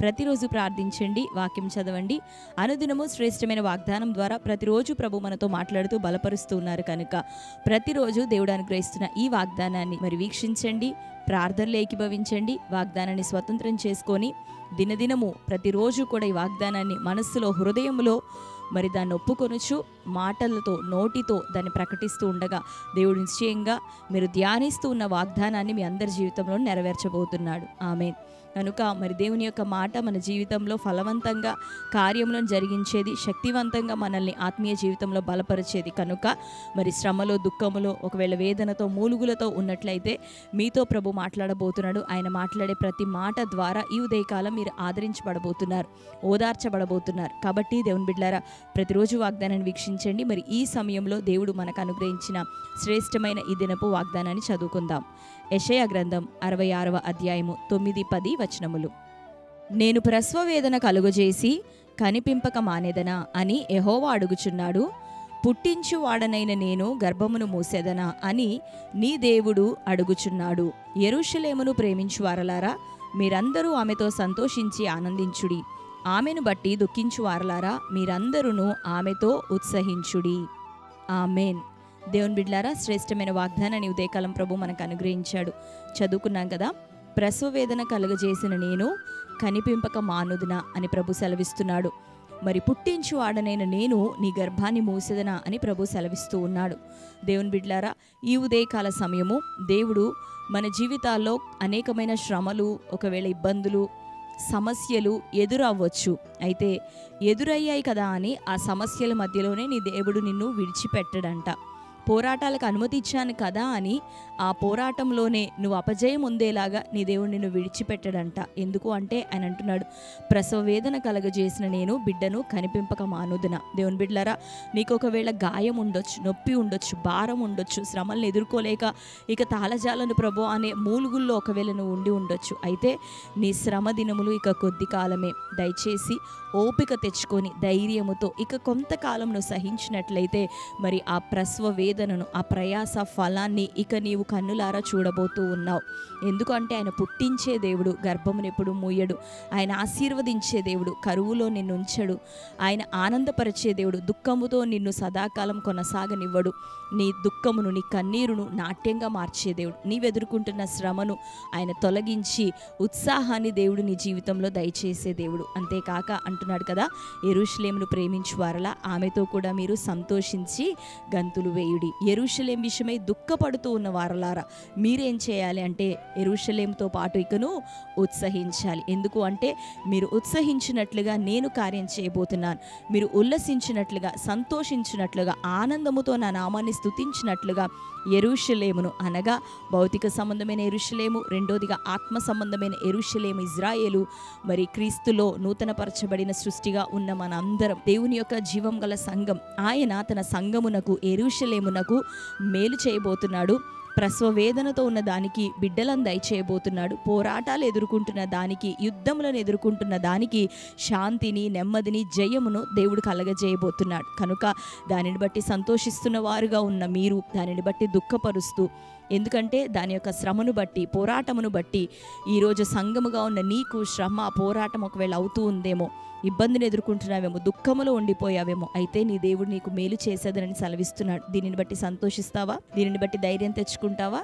ప్రతిరోజు ప్రార్థించండి వాక్యం చదవండి. అనుదినము శ్రేష్టమైన వాగ్దానం ద్వారా ప్రతిరోజు ప్రభు మనతో మాట్లాడుతూ బలపరుస్తూ ఉన్నారు కనుక. ప్రతిరోజు దేవుడు అనుగ్రహిస్తున్న ఈ వాగ్దానాన్ని మరి వీక్షించండి ప్రార్థనలు ఏకీభవించండి వాగ్దానాన్ని స్వతంత్రం చేసుకొని దినదినము ప్రతిరోజు కూడా ఈ వాగ్దానాన్ని మనస్సులో హృదయంలో మరి దాన్ని ఒప్పుకొనొచ్చు మాటలతో నోటితో దాన్ని ప్రకటిస్తూ ఉండగా దేవుడు నిశ్చయంగా మీరు ధ్యానిస్తూ ఉన్న వాగ్దానాన్ని మీ అందరి జీవితంలో నెరవేర్చబోతున్నాడు. ఆమె కనుక మరి దేవుని యొక్క మాట మన జీవితంలో ఫలవంతంగా కార్యంలో జరిగించేది శక్తివంతంగా మనల్ని ఆత్మీయ జీవితంలో బలపరిచేది. కనుక మరి శ్రమలో దుఃఖములో ఒకవేళ వేదనతో మూలుగులతో ఉన్నట్లయితే మీతో ప్రభు మాట్లాడబోతున్నాడు. ఆయన మాట్లాడే ప్రతి మాట ద్వారా ఈ ఉదయకాలం మీరు ఆదరించబడబోతున్నారు ఓదార్చబడబోతున్నారు. కాబట్టి దేవుని బిడ్డారా ప్రతిరోజు వాగ్దానాన్ని వీక్షించి వీక్షించండి మరి ఈ సమయంలో దేవుడు మనకు అనుగ్రహించిన శ్రేష్టమైన ఈ దినపు వాగ్దానాన్ని చదువుకుందాం. యషయ గ్రంథం అరవై ఆరవ అధ్యాయము తొమ్మిది పది వచనములు. నేను ప్రసవవేదన కలుగజేసి కనిపింపక మానేదనా అని ఎహోవా అడుగుచున్నాడు. పుట్టించువాడనైన నేను గర్భమును మూసేదనా అని నీ దేవుడు అడుగుచున్నాడు. ఎరుషలేమును ప్రేమించువారలారా మీరందరూ ఆమెతో సంతోషించి ఆనందించుడి. ఆమెను బట్టి దుఃఖించువారలారా మీరందరూ ఆమెతో ఉత్సహించుడి. ఆమెన్. దేవుని బిడ్లారా శ్రేష్టమైన వాగ్దానాన్ని ఉదయకాలం ప్రభు మనకు అనుగ్రహించాడు. చదువుకున్నాం కదా ప్రసవ వేదన కలుగజేసిన నేను కనిపింపక మానుదునా అని ప్రభు సెలవిస్తున్నాడు. మరి పుట్టించు ఆడనైన నేను నీ గర్భాన్ని మూసేదనా అని ప్రభు సెలవిస్తూ ఉన్నాడు. దేవుని బిడ్లారా ఈ ఉదయకాల సమయము దేవుడు మన జీవితాల్లో అనేకమైన శ్రమలు ఒకవేళ ఇబ్బందులు సమస్యలు ఎదురవ్వచ్చు. అయితే ఎదురయ్యాయి కదా అని ఆ సమస్యల మధ్యలోనే నీ దేవుడు నిన్ను విడిచిపెట్టడంట. పోరాటాలకు అనుమతి ఇచ్చాను కదా అని ఆ పోరాటంలోనే నువ్వు అపజయం ఉందేలాగా నీ దేవుడు నిన్ను విడిచిపెట్టడంట. ఎందుకు అంటే ఆయన అంటున్నాడు ప్రసవ వేదన కలగజేసిన నేను బిడ్డను కనిపింపక మానుదున. దేవుని బిడ్డలారా నీకు ఒకవేళ గాయం ఉండొచ్చు నొప్పి ఉండొచ్చు భారం ఉండొచ్చు శ్రమలను ఎదుర్కోలేక ఇక తాళజాలను ప్రభు అనే మూలుగుల్లో ఒకవేళ నువ్వు ఉండి ఉండొచ్చు అయితే నీ శ్రమ దినములు ఇక కొద్ది కాలమే. దయచేసి ఓపిక తెచ్చుకొని ధైర్యముతో ఇక కొంతకాలం నువ్వు సహించినట్లయితే మరి ఆ ప్రసవ వేదనను ఆ ప్రయాస ఫలాన్ని ఇక నీవు కన్నులారా చూడబోతూ ఉన్నావు. ఎందుకంటే ఆయన పుట్టించే దేవుడు గర్భమునెప్పుడు మూయడు. ఆయన ఆశీర్వదించే దేవుడు కరువులో నిన్ను ఉంచడు. ఆయన ఆనందపరిచే దేవుడు దుఃఖముతో నిన్ను సదాకాలం కొనసాగనివ్వడు. నీ దుఃఖమును నీ కన్నీరును నాట్యంగా మార్చే దేవుడు. నీవెదుర్కొంటున్న శ్రమను ఆయన తొలగించి ఉత్సాహాన్ని దేవుడు నీ జీవితంలో దయచేసే దేవుడు. అంతేకాక అంటున్నాడు కదా యేరుశ్లేమును ప్రేమించు వారలా ఆమెతో కూడా మీరు సంతోషించి గంతులు వేయుడి. ఎరుషలేం విషయమై దుఃఖపడుతూ ఉన్న వారలారా మీరేం చేయాలి అంటే ఎరుషలేంతో పాటు ఇకను ఉత్సహించాలి. ఎందుకు అంటే మీరు ఉత్సహించినట్లుగా నేను కార్యం చేయబోతున్నాను. మీరు ఉల్లసించినట్లుగా సంతోషించినట్లుగా ఆనందముతో నా నామాన్ని స్థుతించినట్లుగా ఎరుషలేమును అనగా భౌతిక సంబంధమైన ఎరుషలేము రెండోదిగా ఆత్మ సంబంధమైన ఎరుషలేము ఇజ్రాయేలు మరి క్రీస్తులో నూతనపరచబడిన సృష్టిగా ఉన్న మనందరం. దేవుని యొక్క జీవం గల సంఘం ఆయన తన సంఘమునకు ఎరుషలేమునకు మేలు చేయబోతున్నాడు. ప్రసవ వేదనతో ఉన్న దానికి బిడ్డలను దయచేయబోతున్నాడు. పోరాటాలు ఎదుర్కొంటున్న దానికి యుద్ధములను ఎదుర్కొంటున్న దానికి శాంతిని నెమ్మదిని జయమును దేవుడు కలగజేయబోతున్నాడు. కనుక దానిని బట్టి సంతోషిస్తున్న వారుగా ఉన్న మీరు దానిని బట్టి దుఃఖపరుస్తూ ఎందుకంటే దాని యొక్క శ్రమను బట్టి పోరాటమును బట్టి ఈరోజు సంఘముగా ఉన్న నీకు శ్రమ పోరాటం ఒకవేళ అవుతూ ఉందేమో ఇబ్బందిని ఎదుర్కొంటున్నావేమో దుఃఖములో ఉండిపోయావేమో అయితే నీ దేవుడు నీకు మేలు చేసేదనని సెలవిస్తున్నాడు. దీనిని బట్టి సంతోషిస్తావా? దీనిని బట్టి ధైర్యం తెచ్చుకుంటావా?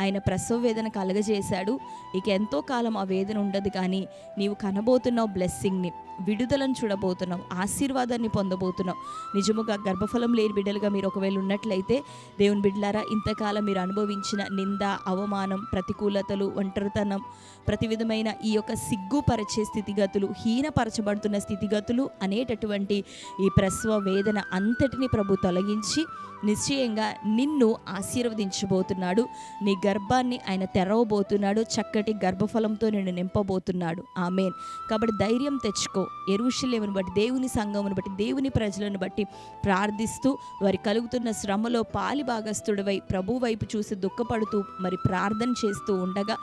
ఆయన ప్రసవ వేదన కలగజేశాడు. ఇక ఎంతో కాలం ఆ వేదన ఉండదు కానీ నీవు కనబోతున్నావు బ్లెస్సింగ్ని విడుదలను చూడబోతున్నాం ఆశీర్వాదాన్ని పొందబోతున్నాం. నిజముగా గర్భఫలం లేని బిడ్డలుగా మీరు ఒకవేళ ఉన్నట్లయితే దేవుని బిడ్డలారా ఇంతకాలం మీరు అనుభవించిన నింద అవమానం ప్రతికూలతలు ఒంటరితనం ప్రతి విధమైన ఈ యొక్క సిగ్గుపరిచే స్థితిగతులు హీనపరచబడుతున్న స్థితిగతులు అనేటటువంటి ఈ ప్రసవ వేదన అంతటిని ప్రభు తొలగించి నిశ్చయంగా నిన్ను ఆశీర్వదించబోతున్నాడు. నీ గర్భాన్ని ఆయన తెరవబోతున్నాడు. చక్కటి గర్భఫలంతో నిన్ను నింపబోతున్నాడు. ఆమెన్. కాబట్టి ధైర్యం తెచ్చుకో. ఎరుషులేమును బట్టి దేవుని సంఘమును బట్టి దేవుని ప్రజలను బట్టి ప్రార్థిస్తూ వారి కలుగుతున్న శ్రమలో పాలి భాగస్థుడివై ప్రభు వైపు చూసి దుఃఖపడుతూ మరి ప్రార్థన చేస్తూ ఉండగా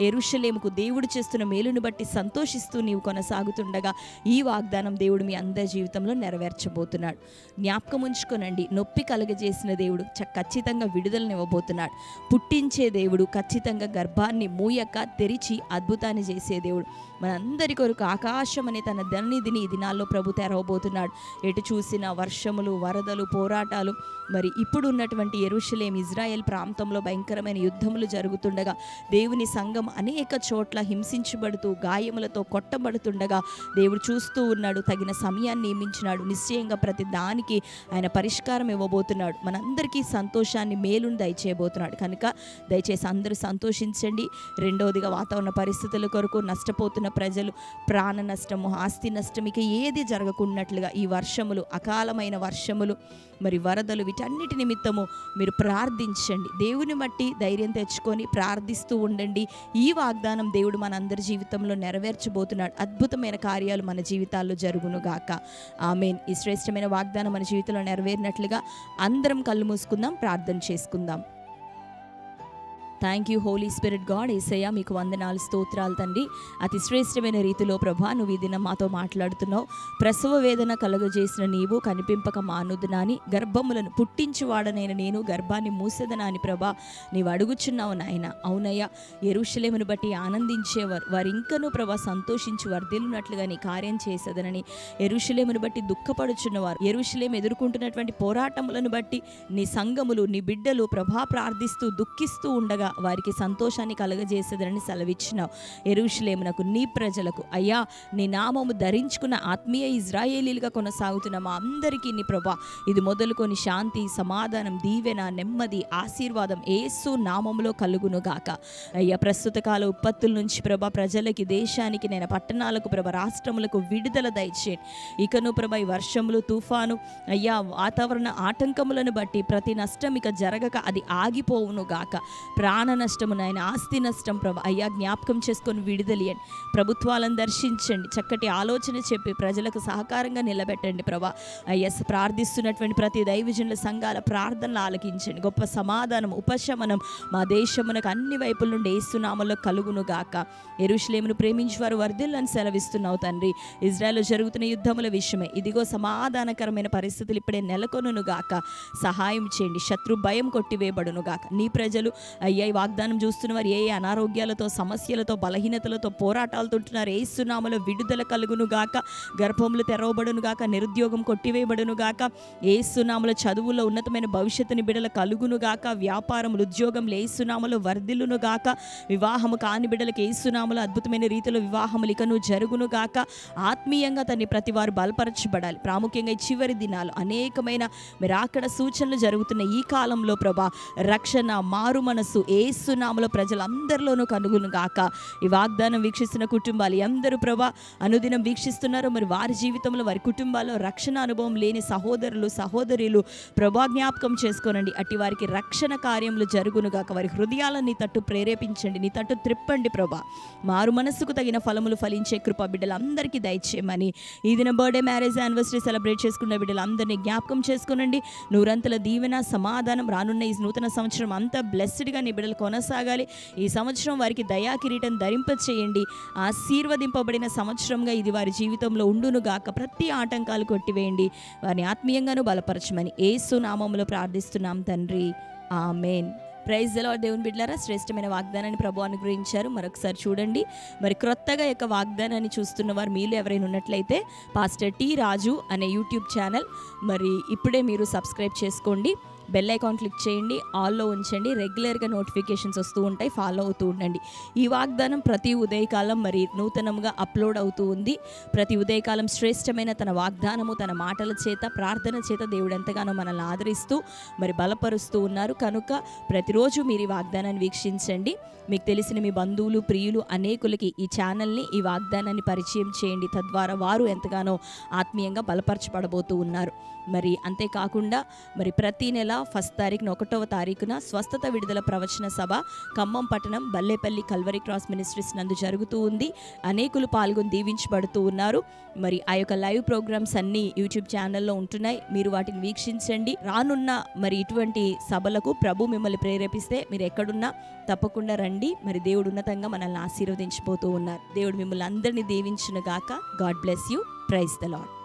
ఎరుషులేముకు దేవుడు చేస్తున్న మేలును బట్టి సంతోషిస్తూ నీవు కొనసాగుతుండగా ఈ వాగ్దానం దేవుడు మీ అందరి జీవితంలో నెరవేర్చబోతున్నాడు. జ్ఞాపకం ఉంచుకోనండి నొప్పి కలగజేసిన దేవుడు ఖచ్చితంగా విడుదలనివ్వబోతున్నాడు పుట్టించే దేవుడు ఖచ్చితంగా గర్భాన్ని మూయక తెరిచి అద్భుతాన్ని చేసే దేవుడు. మనందరి కొరకు ఆకాశం అనే తన దన్నిధిని ఈ దినాల్లో ప్రభు తెరవబోతున్నాడు. ఎటు చూసిన వర్షములు వరదలు పోరాటాలు. మరి ఇప్పుడు ఉన్నటువంటి ఎరుషలేం ఇజ్రాయెల్ ప్రాంతంలో భయంకరమైన యుద్ధములు జరుగుతుండగా దేవుని సంఘం అనేక చోట్ల హింసించబడుతూ గాయములతో కొట్టబడుతుండగా దేవుడు చూస్తూ ఉన్నాడు తగిన సమయాన్ని నియమించినాడు. నిశ్చయంగా ప్రతి దానికి ఆయన పరిష్కారం ఇవ్వబోతున్నాడు. మనందరికీ సంతోషాన్ని మేలును దయచేయబోతున్నాడు. కనుక దయచేసి అందరూ సంతోషించండి. రెండవదిగా వాతావరణ పరిస్థితుల కొరకు నష్టపోతున్న ప్రజలు ప్రాణ నష్టము ఆస్తి నష్టం ఇక ఏది జరగకున్నట్లుగా ఈ వర్షములు అకాలమైన వర్షములు మరి వరదలు వీటన్నిటి నిమిత్తము మీరు ప్రార్థించండి. దేవుని బట్టి ధైర్యం తెచ్చుకొని ప్రార్థిస్తూ ఉండండి. ఈ వాగ్దానం దేవుడు మన అందరి జీవితంలో నెరవేర్చబోతున్నాడు. అద్భుతమైన కార్యాలు మన జీవితాల్లో జరుగును గాక ఆమెన్. ఈ శ్రేష్టమైన వాగ్దానం మన జీవితంలో నెరవేరినట్లుగా అందరం కళ్ళు మూసుకుందాం ప్రార్థన చేసుకుందాం. Thank you holy spirit God Yesayya మీకు వందనాలు స్తోత్రాలు తండ్రి. అతి శ్రేష్టమైన రీతిలో ప్రభా నువ్వు ఈ దినం మాతో మాట్లాడుతున్నావు. ప్రసవ వేదన కలుగజేసిన నీవు కనిపింపక మానుదునాని గర్భములను పుట్టించువాడనైన నేను గర్భాన్ని మూసేదనాని ప్రభా. నీవు అడుగుచున్నావు నాయన. అవునయ్య ఎరుషలేమును బట్టి ఆనందించేవారు వారు ఇంకనూ ప్రభా సంతోషించి వర్ధిల్లునట్లుగా నీ కార్యం చేసేదనని. ఎరుషలేమును బట్టి దుఃఖపడుచున్నవారు ఎరుషలేం ఎదుర్కొంటున్నటువంటి పోరాటములను బట్టి నీ సంఘములు నీ బిడ్డలు ప్రభా ప్రార్థిస్తూ దుఃఖిస్తూ ఉండగా వారికి సంతోషాన్ని కలగజేసేదని సెలవిచ్చినావు ఎరుషులేమునకు నీ ప్రజలకు అయ్యా నీ నామము ధరించుకున్న ఆత్మీయ ఇజ్రాయేలీలుగా కొనసాగుతున్న మా అందరికీ నీ ప్రభా ఇది మొదలుకొని శాంతి సమాధానం దీవెన నెమ్మది ఆశీర్వాదం ఏసు నామములో కలుగును గాక అయ్యా ప్రస్తుత కాల ఉత్పత్తుల నుంచి ప్రభ ప్రజలకి దేశానికి నేను పట్టణాలకు ప్రభ రాష్ట్రములకు విడుదల దయచేయండి. ఇకను ప్రభ ఈ వర్షములు తుఫాను అయ్యా వాతావరణ ఆటంకములను బట్టి ప్రతి నష్టం ఇక జరగక అది ఆగిపోవును గాక ప్రాణ నష్టము నాయన ఆస్తి నష్టం ప్రభా. అయ్యా జ్ఞాపకం చేసుకొని విడుదలియండి ప్రభుత్వాలను దర్శించండి. చక్కటి ఆలోచన చెప్పి ప్రజలకు సహకారంగా నిలబెట్టండి ప్రభా. అయ్యస్ ప్రార్థిస్తున్నటువంటి ప్రతి దైవజనుల సంఘాల ప్రార్థనలు ఆలకించండి. గొప్ప సమాధానం ఉపశమనం మా దేశమునకు అన్ని వైపుల నుండి ఏస్తున్నామలో కలుగును గాక. ఎరుషులేమును ప్రేమించేవారు వర్ధిల్లని సెలవిస్తున్నావు తండ్రి. ఇజ్రాయెల్లో జరుగుతున్న యుద్ధముల విషయమే. ఇదిగో సమాధానకరమైన పరిస్థితులు ఇప్పుడే నెలకొనును గాక. సహాయం చేయండి. శత్రు భయం కొట్టివేయబడును గాక. నీ ప్రజలు అయ్యా ఈ వాగ్దానం చూస్తున్న వారు ఏ ఏ అనారోగ్యాలతో సమస్యలతో బలహీనతలతో పోరాటాలతో ఉంటున్నారు ఏ సునామలో విడుదల కలుగును గాక గర్భములు తెరవబడును గాక నిరుద్యోగం కొట్టివేయబడును గాక ఏ సునామలో చదువులో ఉన్నతమైన భవిష్యత్తుని బిడల కలుగును గాక వ్యాపారములు ఉద్యోగం ఏ సునామలో వర్ధిల్లును గాక వివాహము కాని బిడ్డలకు ఏ సునామలో అద్భుతమైన రీతిలో వివాహములు ఇకను జరుగును గాక ఆత్మీయంగా తన్ని ప్రతి వారు బలపరచబడాలి. ప్రాముఖ్యంగా ఈ చివరి దినాలు అనేకమైన మీరు అక్కడ సూచనలు జరుగుతున్న ఈ కాలంలో ప్రభా రక్షణ మారు మనస్సు ఏసునామలో ప్రజలందరిలోనూ కనుగొను గాక. ఈ వాగ్దానం వీక్షిస్తున్న కుటుంబాలు అందరూ ప్రభా అనుదినం వీక్షిస్తున్నారు మరి వారి జీవితంలో వారి కుటుంబాల్లో రక్షణ అనుభవం లేని సహోదరులు సహోదరులు ప్రభా జ్ఞాపకం చేసుకోనండి. అట్టి వారికి రక్షణ కార్యములు జరుగును గాక. వారి హృదయాలను నీ తట్టు ప్రేరేపించండి నీ తట్టు త్రిప్పండి ప్రభా. మారు మనస్సుకు తగిన ఫలములు ఫలించే కృప బిడ్డలందరికీ దయచేయమని ఈ దిన బర్త్డే మ్యారేజ్ యానివర్సరీ సెలబ్రేట్ చేసుకున్న బిడ్డలందరినీ జ్ఞాపకం చేసుకోనండి. నూరంతల దీవెన సమాధానం రానున్న ఈ నూతన సంవత్సరం అంతా బ్లెస్డ్గా నీ బిడ్డలు కొనసాగాలి. ఈ సంవత్సరం వారికి దయా కిరీటం ధరింప చేయండి ఆశీర్వదింపబడిన సంవత్సరంగా ఇది వారి జీవితంలో ఉండును గాక. ప్రతి ఆటంకాలు కొట్టివేయండి. వారిని ఆత్మీయంగాను బలపరచమని ఏసు నామంలో ప్రార్థిస్తున్నాం తండ్రి. ఆమెన్. ప్రైజ్ ఎలా దేవుని బిడ్డారా శ్రేష్టమైన వాగ్దానాన్ని ప్రభు అనుగ్రహించారు. మరొకసారి చూడండి. మరి క్రొత్తగా యొక్క వాగ్దానాన్ని చూస్తున్న వారు మీలో ఎవరైనా ఉన్నట్లయితే పాస్టర్ టీ రాజు అనే యూట్యూబ్ ఛానల్. మరి ఇప్పుడే మీరు సబ్స్క్రైబ్ చేసుకోండి. బెల్ ఐకాన్ క్లిక్ చేయండి ఆల్లో ఉంచండి రెగ్యులర్గా నోటిఫికేషన్స్ వస్తూ ఉంటాయి ఫాలో అవుతూ ఉండండి. ఈ వాగ్దానం ప్రతి ఉదయకాలం మరి నూతనంగా అప్లోడ్ అవుతూ ఉంది. ప్రతి ఉదయకాలం శ్రేష్టమైన తన వాగ్దానము తన మాటల చేత ప్రార్థన చేత దేవుడు ఎంతగానో మనల్ని ఆదరిస్తూ మరి బలపరుస్తూ ఉన్నారు. కనుక ప్రతిరోజు మీరు ఈ వాగ్దానాన్ని వీక్షించండి. మీకు తెలిసిన మీ బంధువులు ప్రియులు అనేకులకి ఈ ఛానల్ని ఈ వాగ్దానాన్ని పరిచయం చేయండి. తద్వారా వారు ఎంతగానో ఆత్మీయంగా బలపరచబడబోతూ ఉన్నారు. మరి అంతేకాకుండా మరి ప్రతి నెల ఫస్ట్ తారీఖున ఒకటవ తారీఖున స్వస్థత విడుదల ప్రవచన సభ ఖమ్మం పట్టణం బల్లేపల్లి కల్వరి క్రాస్ మినిస్ట్రీస్ నందు జరుగుతూ ఉంది. అనేకులు పాల్గొని దీవించబడుతూ ఉన్నారు. మరి ఆ యొక్క లైవ్ ప్రోగ్రామ్స్ అన్నీ యూట్యూబ్ ఛానల్లో ఉంటున్నాయి. మీరు వాటిని వీక్షించండి. రానున్న మరి ఇటువంటి సభలకు ప్రభు మిమ్మల్ని ప్రేరేపిస్తే మీరు ఎక్కడున్నా తప్పకుండా రండి. మరి దేవుడు ఉన్నతంగా మనల్ని ఆశీర్వదించిపోతూ ఉన్నారు. దేవుడు మిమ్మల్ని అందరినీ దీవించిన గాక God bless you. Praise the Lord